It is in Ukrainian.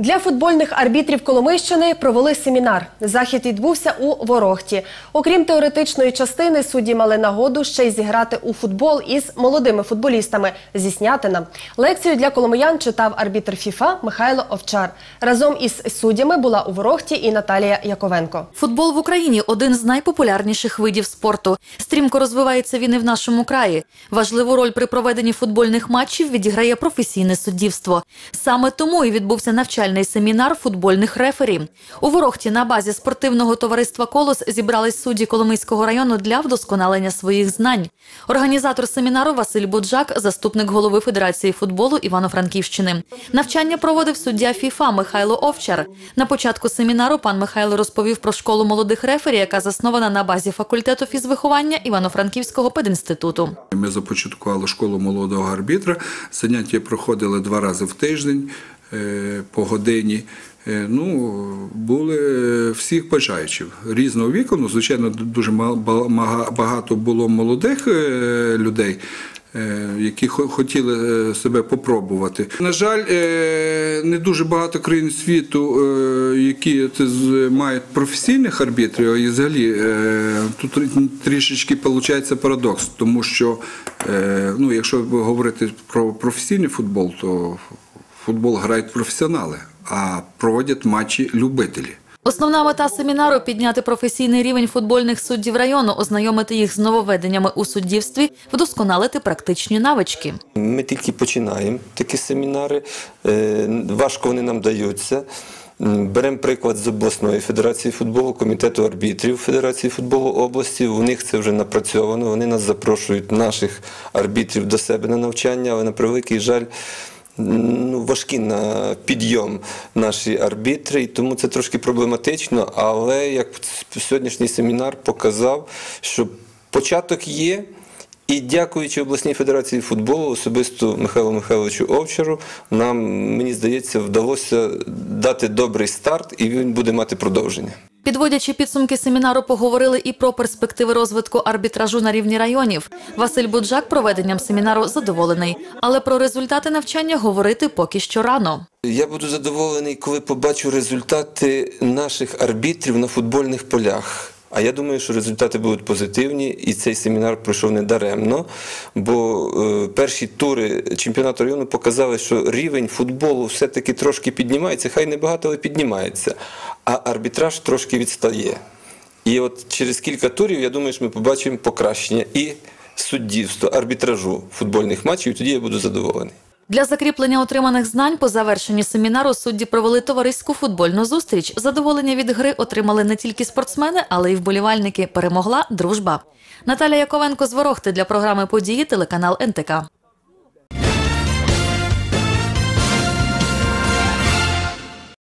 Для футбольних арбітрів Коломийщини провели семінар. Захід відбувся у Ворохті. Окрім теоретичної частини, судді мали нагоду ще й зіграти у футбол із молодими футболістами зі Снятина. Лекцію для коломиян читав арбітр ФІФА Михайло Овчар. Разом із суддями була у Ворохті і Наталія Яковенко. Футбол в Україні один з найпопулярніших видів спорту. Стрімко розвивається він і в нашому краї. Важливу роль при проведенні футбольних матчів відіграє професійне суддівство. Саме тому і відбувся навчальний семінар футбольних рефері. У Ворохті на базі спортивного товариства Колос зібрались судді Коломийського району для вдосконалення своїх знань. Організатор семінару Василь Буджак, заступник голови Федерації футболу Івано-Франківщини. Навчання проводив суддя ФІФА Михайло Овчар. На початку семінару пан Михайло розповів про школу молодих рефері, яка заснована на базі факультету фізвиховання Івано-Франківського пединституту. Ми започаткували школу молодого арбітра. Заняття проходили два рази в тиждень по годині. Е, Ну, були всіх бажаючих різного віку. Ну, звичайно, дуже багато було молодих е, людей. е, Які хотіли е, себе попробувати. На жаль, е, не дуже багато країн світу, е, які мають професійних арбітрів, і взагалі е, тут трішечки виходить парадокс, тому що е, ну, якщо говорити про професійний футбол, то футбол грають професіонали, а проводять матчі любителі. Основна мета семінару підняти професійний рівень футбольних суддів району, ознайомити їх з нововведеннями у суддівстві, вдосконалити практичні навички. Ми тільки починаємо такі семінари, е, важко вони нам даються. Беремо приклад з обласної федерації футболу, комітету арбітрів Федерації футболу області. У них це вже напрацьовано. Вони нас запрошують, наших арбітрів, до себе на навчання, але на превеликий жаль. Ну, важкі на підйом наші арбітри, і тому це трошки проблематично. Але як сьогоднішній семінар показав, що початок є, і дякуючи обласній федерації футболу, особисто Михайлу Михайловичу Овчару, нам, мені здається, вдалося дати добрий старт, і він буде мати продовження. Підводячи підсумки семінару, поговорили і про перспективи розвитку арбітражу на рівні районів. Василь Буджак проведенням семінару задоволений, але про результати навчання говорити поки що рано. Я буду задоволений, коли побачу результати наших арбітрів на футбольних полях. А я думаю, що результати будуть позитивні, і цей семінар пройшов недаремно, бо е, перші тури чемпіонату району показали, що рівень футболу все-таки трошки піднімається, хай не багато, але піднімається, а арбітраж трошки відстає. І от через кілька турів, я думаю, що ми побачимо покращення і суддівства, арбітражу футбольних матчів, і тоді я буду задоволений. Для закріплення отриманих знань по завершенні семінару судді провели товариську футбольну зустріч. Задоволення від гри отримали не тільки спортсмени, але й вболівальники. Перемогла дружба. Наталя Яковенко з Ворохти для програми події телеканал НТК.